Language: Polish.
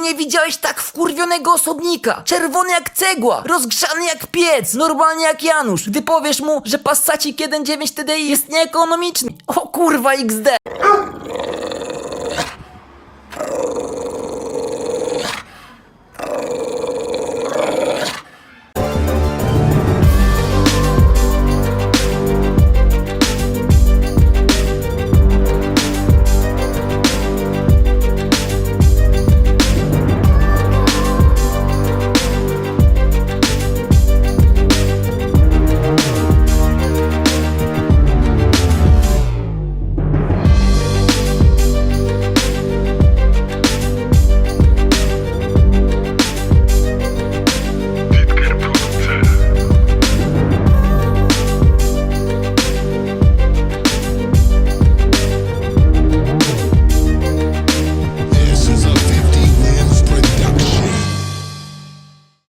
Nie widziałeś tak wkurwionego osobnika. Czerwony jak cegła, rozgrzany jak piec, normalnie jak Janusz. Gdy powiesz mu, że Passacik 1.9 TDI jest nieekonomiczny. O kurwa XD.